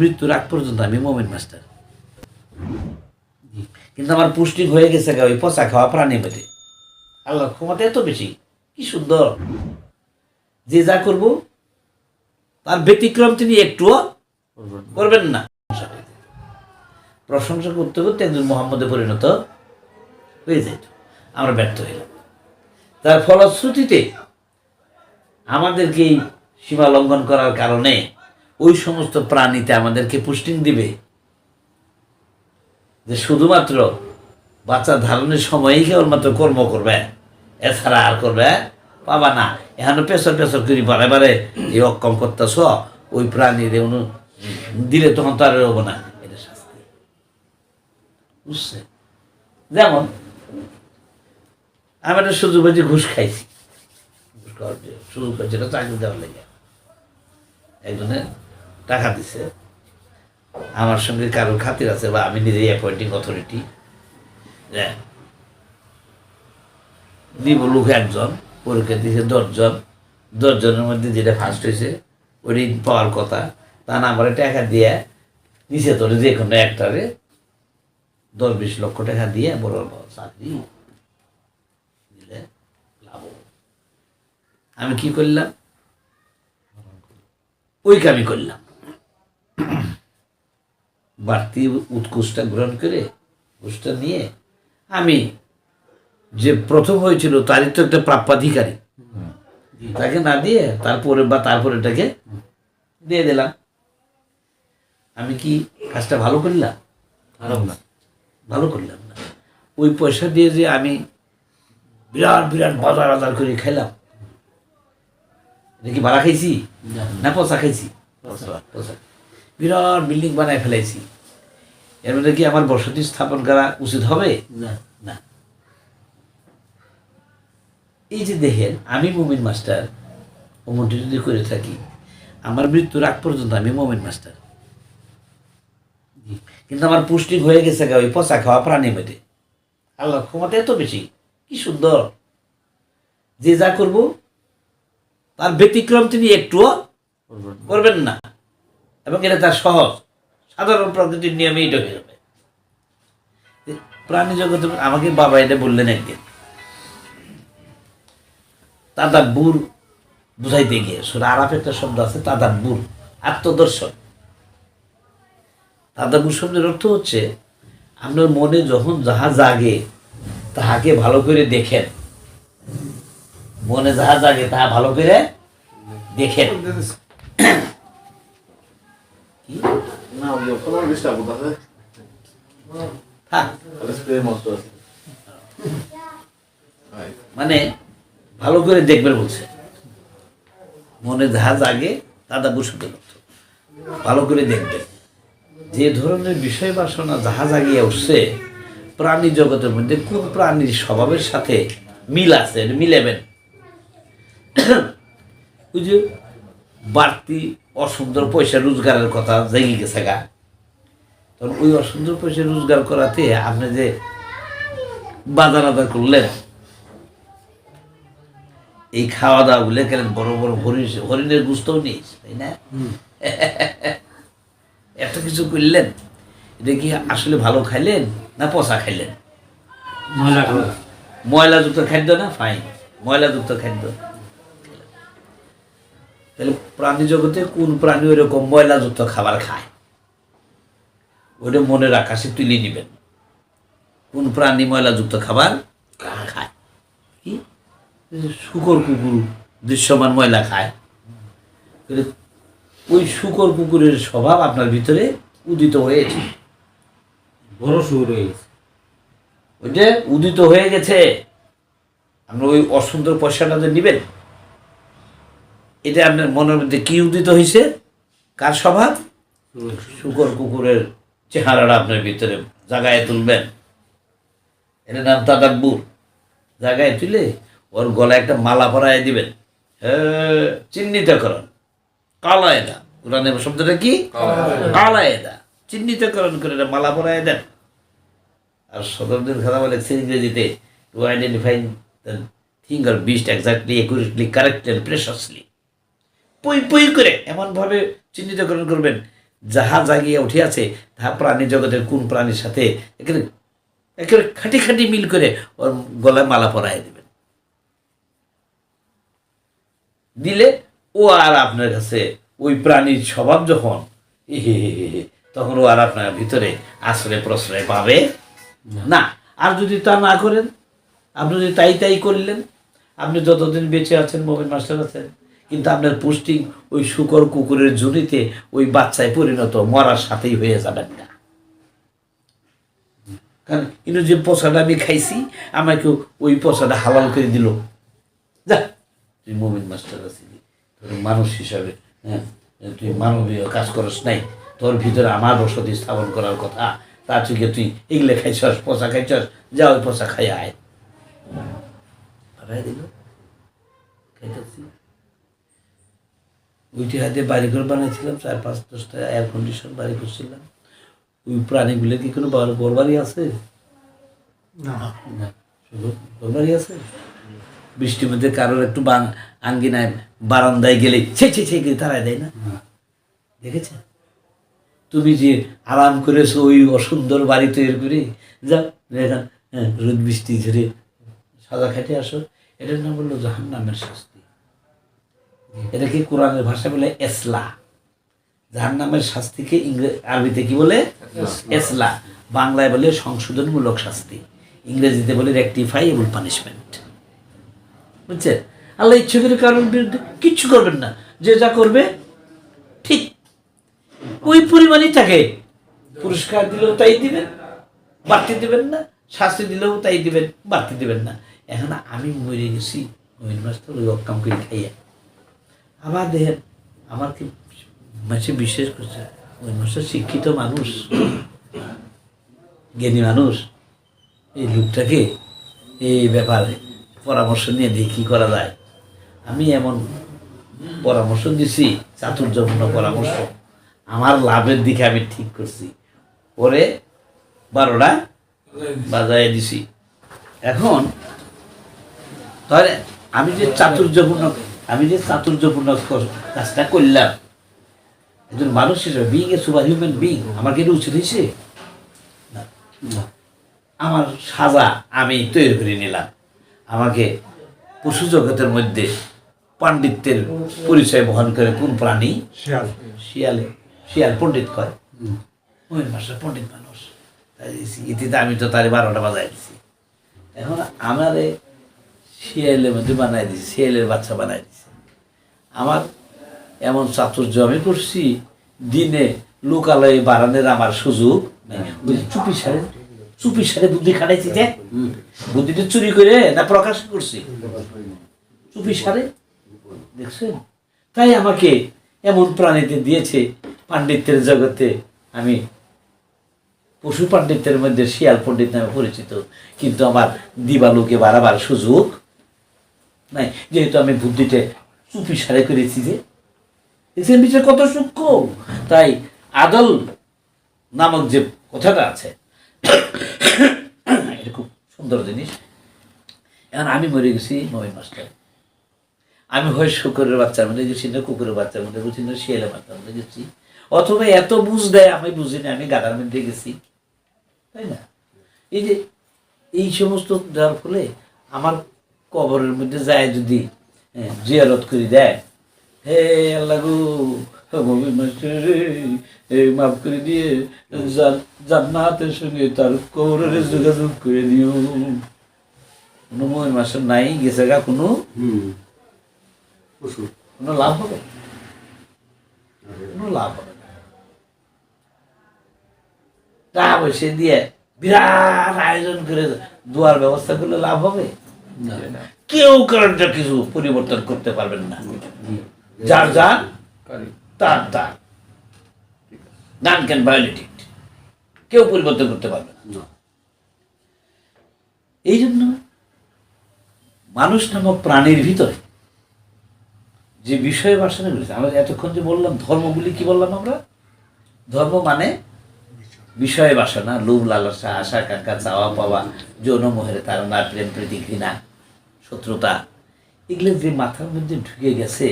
মৃত্যুর আগ পর্যন্ত আমি মোমেন মাস্টার। কিন্তু আমার পুষ্টি হয়ে গেছে ওই পচা খাওয়া প্রাণীর মধ্যে আল্লাহর ক্ষমতা এত বেশি, কি সুন্দর। যে যা করব, তার ব্যতিক্রম তিনি একটুও করবেন না। প্রশংসা করতে করতে একজন মোহাম্মদে পরিণত হয়ে যেত আমরা ব্যর্থ হইলাম। তার ফলশ্রুতিতে আমাদেরকে সীমা লঙ্ঘন করার কারণে ওই সমস্ত প্রাণীতে আমাদেরকে পুষ্টিং দিবে। যে শুধুমাত্র বাচ্চা ধারণের সময়ই কেবলমাত্র কর্ম করবে, এছাড়া আর করবে পাবা না। এখানে পেছর পেছর করি, বারে বারে এই অক্ষম করতেছ, ওই প্রাণীর অনু দিলে তখন তো আর হব না। এটা শাস্তি। বুঝছে? যেমন, আমি একটা সুযোগ পেয়েছি, ঘুষ খাইছি। ঘুষ খাওয়ার সুযোগ পেয়েছি চাকরি দেওয়ার লেগে। একজনে টাকা দিছে। আমার সঙ্গে কারোর খাতির আছে বা আমি নিজেই অ্যাপয়েন্টিং অথরিটি দিব লোক একজন, পরীক্ষা দিয়েছে দশজন। দশজনের মধ্যে যেটা ফার্স্ট হয়েছে ওই পাওয়ার কথা। তা না, আমার টাকা দিয়ে নিচে তোরে যে কোনো একটারে। দশ বিশ লক্ষ টাকা দিয়ে বড় চাকরি দিলে লাভ আমি কি করলাম? ওই কামই করলাম। বাড়তি উৎকোষটা গ্রহণ করে ঘুষটা নিয়ে আমি যে প্রথম হয়েছিল তারই তো একটা প্রাপ্যাধিকারী। তাকে না দিয়ে তারপরে বা তারপরে এটাকে দিয়ে দিলাম। আমি কি কাজটা ভালো করলাম? খারাপ না। ভালো করলাম না। ওই পয়সা দিয়ে যে আমি বিরাট বিরাট বাজার আজার করে খেলাম। এটা কি ভাড়া খাইছি? না। না পচা খাইছি? পচা বিরাট বিল্ডিং বানায় ফেলাইছি। এর মধ্যে কি আমার বসতি স্থাপন করা উচিত হবে? না। না। এই যে দেখেন আমি মোমিন মাস্টার অমনটি যদি করে থাকি আমার মৃত্যুর আগ পর্যন্ত আমি মোমিন মাস্টার। কিন্তু আমার পুষ্টি হয়ে গেছে গা ওই পচা খাওয়া প্রাণীর মধ্যে। আল্লাহ ক্ষমতা এত বেশি কি সুন্দর। যে যা করব তার ব্যতিক্রম তিনি একটুও করবেন না। এবং এটা তার সহজ। সাধারণ প্রকৃতির নিয়মেই এটা হয়ে যাবে। প্রাণী জগতে আমাকে বাবা এটা বললেন একদিন। তাদাব্বুর বুঝাইতে গিয়ে, সুরা আরাফ একটা শব্দ আছে তাদাব্বুর আত্মদর্শন। তাদাব্বুর শব্দের অর্থ হচ্ছে, আপনার মনে যখন যাহা জাগে, তাহাকে ভালো করে দেখেন। মনে যাহা জাগে, তাহা ভালো করে দেখেন? মানে ভালো করে দেখবেন বলছে। মনে যাহা আগে দাদা বসুতে ভালো করে দেখবেন। যে ধরনের বিষয় বাসনা জাহাজ জাগিয়ে উঠছে, প্রাণী জগতের মধ্যে কোন প্রাণীর স্বভাবের সাথে মিল আছে মিলেবেন ওই যে বাড়তি অসুন্দর পয়সা রোজগারের কথা জেগে গেছে গা। তখন ওই অসুন্দর পয়সা রোজগার করাতে আপনি যে বাজার আদার করলেন এই খাওয়া দাওয়া গুলো গেলেন বড় বড় হরিণ হরিণের গুস্তও নেই তাই না? এত কিছু করলেন এটা কি আসলে ভালো খাইলেন না পচা খাইলেন? ময়লা ময়লাযুক্ত খাদ্য না? ফাইন ময়লাযুক্ত খাদ্য। তাহলে প্রাণী জগতে কোন প্রাণী ওইরকম ময়লাযুক্ত খাবার খায়? ওইটা মনের আকাশে তুলে নেবেন কোন প্রাণী ময়লাযুক্ত খাবার খায়? কি? শুকর কুকুর দৃশ্যমান ময়লা খায়। ওই শুকর কুকুরের স্বভাব আপনার ভিতরে উদিত হয়েছে। বড় শুরু হয়ে গেছে। ওই যে উদিত হয়ে গেছে। আপনি ওই অসুন্দর পয়সাটা যে নেবেন এটা আপনার মনের মধ্যে কি উদিত হয়েছে কার স্বভাব? শুকর কুকুরের চেহারাটা আপনার ভিতরে জাগায় তুলবেন। এটার নাম তাদাব্বুর। জাগায় তুলে ওর গলায় একটা মালা পরায় দিবেন। হ্যাঁ চিহ্নিতকরণ কালা এদা কোরআনের শব্দটা কি? কালা এদা চিহ্নিতকরণ করে এটা মালা পরায় দেন। আর শতাব্দীর কথা বলে ইংরেজিতে to identify R beast exactly accurately correct and precisely পুই পুই করে এমনভাবে চিহ্নিতকরণ করবেন, যাহা জাগিয়ে উঠিয়াছে, তাহা প্রাণী জগতের কোন প্রাণীর সাথে একেবারে একেবারে খাটি খাটি মিল করে ওর গলায় মালা পরায় দেবেন। দিলে, ও আর আপনার কাছে ওই প্রাণীর স্বভাব যখন তখন ও আর আপনার ভিতরে আশ্রয় প্রশ্রয় পাবে না। আর যদি তা না করেন, আপনি যদি তাই তাই করলেন, আপনি যতদিন বেঁচে আছেন মোবাইল মাস্টার আছেন কিন্তু আপনার পোস্টিং ওই শুকর কুকুরের জুনিতে ওই বাচ্চায় পরিণত, মরার সাথেই হয়ে যাবেন না। কারণ কিন্তু যে পচাটা আমি খাইছি, আমাকে ওই পচাটা হালাল করে দিল। যা, তুই মোমিন মাস্টার আছিলি তোর মানুষ হিসাবে হ্যাঁ তুই মানবীয় কাজ করস নাই। তোর ভিতরে আমার বসতি স্থাপন করার কথা তার থেকে তুই এগুলো খাইছস পচা খাইছস, যা ওই পচা খাই আয়। দিল। খাইতেছি। ওইটি হাতে বাড়ি ঘর বানাইছিলাম চার পাঁচ দশটা এয়ার কন্ডিশন বাড়ি করছিলাম ওই প্রাণীগুলো কি কোনো বড় বড় আছে? না। না শুধু বড় বাড়ি আছে? বৃষ্টির মধ্যে কারোর একটু বাং আঙ্গিনায় বারান্দায় গেলে ছে ছে ছে করে তারাই দেয় না? দেখেছে তুমি যে আরাম করেছ ওই অসুন্দর বাড়ি তৈরি করে যাও হ্যাঁ, রোদ বৃষ্টি ঝরে সাদা খেটে আসো। এটার নাম বলল জাহান নামের শাস্তি। এটাকে কোরআনের ভাষা বলে এসলা? জাহান নামের শাস্তিকে আরবিতে কি বলে? এসলা। বাংলায় বলে সংশোধনমূলক শাস্তি। ইংরেজিতে বলে রেকটিফাইবল পানিশমেন্ট। বুঝছেন? আল্লাহ ইচ্ছে করে কারোর বিরুদ্ধে কিচ্ছু করবেন না। যে যা করবে ঠিক। ওই পরিমাণই থাকে। পুরস্কার দিলেও তাই দিবেন বাড়তি দিবেন না। শাস্তি দিলেও তাই দিবেন বাড়তি দিবেন না। এখন আমি মরে গেছি মাস তো ওই অক্কাম করে খাইয়া। আবার দেখেন, আমার কি মাসে বিশ্বাস করছে, ওই মাসে শিক্ষিত মানুষ, জ্ঞানী মানুষ, এই লোকটাকে এই ব্যাপারে পরামর্শ নিয়ে দেখি কী করা যায়। আমি এমন পরামর্শ দিছি, চাতুর্যপূর্ণ পরামর্শ। আমার লাভের দিকে আমি ঠিক করছি। পরে বারোটা বাজায় দিছি। এখন তাহলে আমি যে চাতুর্যপূর্ণ আমি যে চাতুর্যপূর্ণ কাজটা করলাম। একজন মানুষ হিসেবে being a super human being আমার কি উচিত হয়েছে? আমার সাজা আমি তৈরি করে নিলাম। আমাকে পশু জগতের মধ্যে পাণ্ডিত্যের পরিচয় বহন করে কোন প্রাণী? শিয়াল। শিয়ালে। শিয়াল পণ্ডিত কয়? ওই মাসে পণ্ডিত মানুষ। ইতিতে আমি তো তারে বারোটা বাজাই দিছি। এখন আমারে শিয়ালের মধ্যে বানাই দিছি, শিয়ালের বাচ্চা বানাই দিছি। আমার এমন চাতুর্য আমি করছি, দিনে লোকালয়ে বাড়ানোর আমার সুযোগ চুপি সারে চুপি সারে বুদ্ধি খাটাইছি যে বুদ্ধিটা চুরি করে না প্রকাশ করছি। চুপি সারে দেখছেন তাই আমাকে এমন প্রাণীতে দিয়েছে পাণ্ডিত্যের জগতে। আমি পশু পাণ্ডিত্যের মধ্যে শিয়াল পণ্ডিত নামে পরিচিত, কিন্তু আমার দিবালোকে বাড়াবার সুযোগ নাই, যেহেতু আমি বুদ্ধিতে চুপি সারে করেছি যে দেখছেন বিচার কত সূক্ষ্ম? তাই আদল নামক যে কথাটা আছে, এটা খুব সুন্দর জিনিস। এখন আমি মরে গেছি নয় মাস্টার। আমি হয় শুকরের বাচ্চার মধ্যে গেছি, না কুকুরের বাচ্চার মধ্যে গেছি, না শিয়ালের বাচ্চার মধ্যে গেছি। অথবা এত বুঝ দেয়, আমি বুঝি না, আমি গাদার মধ্যে গেছি। তাই না? এই যে, এই সমস্ত দেওয়ার ফলে আমার কবরের মধ্যে যায় যদি জিয়ারত করে দেয়। হে আল্লাহ গো মমিন মাস্টার মাফ করে দিয়ে জান্নাতের সঙ্গে তার কবরের যোগাযোগ করে দিও। কোনো মমিন মাস্টার নাই গেছে গা কোনো? কোনো লাভ হবে। কোনো লাভ হবে টাকা পয়সা দিয়ে বিরাট আয়োজন করে দোয়ার ব্যবস্থা করলে লাভ হবে? কেউ কারণটা কিছু পরিবর্তন করতে পারবেন না। যার যার তার তার নান ক্যান ভায়োলেট কেউ পরিবর্তন করতে পারবে না। এই জন্য মানুষ নামক প্রাণীর ভিতরে যে বিষয় বাসনা রয়েছে আমরা এতক্ষণ যে বললাম ধর্মগুলি কি বললাম আমরা? ধর্ম মানে বিষয় বাসনা লোভ লালসা আশা আকাঙ্ক্ষা চাওয়া পাওয়া যৌন মোহের তারা প্রেম প্রীতি ঘৃণা। শত্রুতা এগুলো যে মাথার মধ্যে ঢুকে গেছে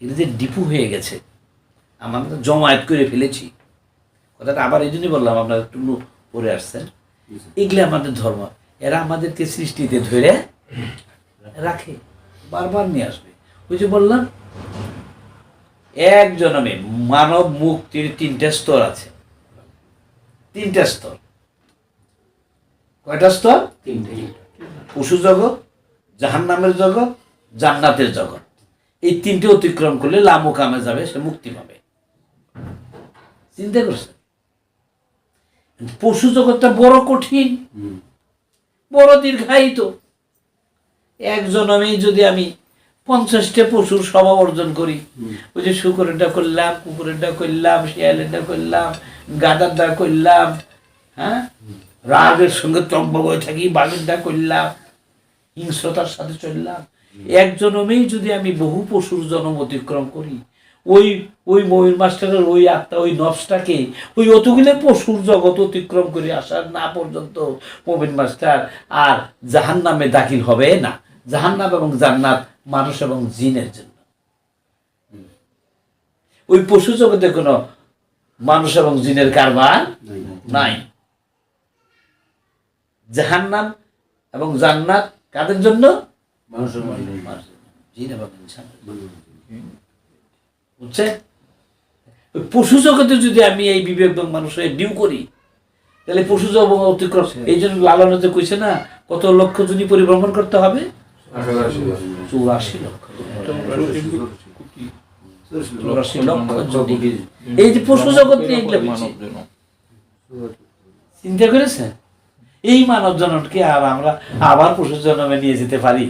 এগুলো যে ডিপু হয়ে গেছে আমাদের জমায়েত করে ফেলেছি। কথাটা আবার এই জন্যই বললাম আপনার একটু পরে আসছেন। এগুলো আমাদের ধর্ম এরা আমাদেরকে সৃষ্টিতে ধরে রাখে বারবার নিয়ে আসবে। ওই যে বললাম এক জনমে মানব মুক্তির তিনটা স্তর আছে। তিনটা স্তর। কয়টা স্তর? তিনটে। পশু জগৎ জাহান্নামের জগৎ জান্নাতের জগৎ। এই তিনটে অতিক্রম করলে লামু কামে যাবে সে মুক্তি পাবে। চিন্তা করছে পশু জগৎটা বড় কঠিন। বড় দীর্ঘায়িত। এক জনমে যদি আমি পঞ্চাশটা পশুর স্বভাব অর্জন করি ওই যে শুকুরেরটা করলাম কুকুরেরটা করলাম শিয়ালেরটা করলাম গাদারটা করলাম হ্যাঁ? রাগের সঙ্গে তম্ব হয়ে থাকি বাঘেরটা করলাম হিংস্রতার সাথে চললাম। এক জনমেই যদি আমি বহু পশুর জন্ম অতিক্রম করি ওই ওই ময়ূর মাস্টারের ওই আত্মা ওই নফসটাকে ওই অতগুলো পশুর জগৎ অতিক্রম করে আসার না পর্যন্ত মোবিন মাস্টার আর জাহান নামে দাখিল হবে না। জাহান্নাম এবং জান্নাত মানুষ এবং জিনের জন্য। ওই পশু জগতে কোনো মানুষ এবং জিনের কারবার নাই। জাহান্নাম এবং জান্নাত কাদের জন্য? মানুষের মানুষের জিন এবং ইনসানের বুঝছে? পশু জগতে যদি আমি এই বিবেক এবং মানুষের ডিউ করি তাহলে পশু জগৎ অতিক্রম এই জন্য লালনতে কইছে না কত লক্ষ যদি পরিভ্রমণ করতে হবে? চৌরাশি লক্ষ। চৌরাশি লক্ষ যোগী। এই যে পশু জগৎ নিয়ে চিন্তা করেছেন? এই মানব জননকে আর আমরা আবার পশুর জন্মে নিয়ে যেতে পারি।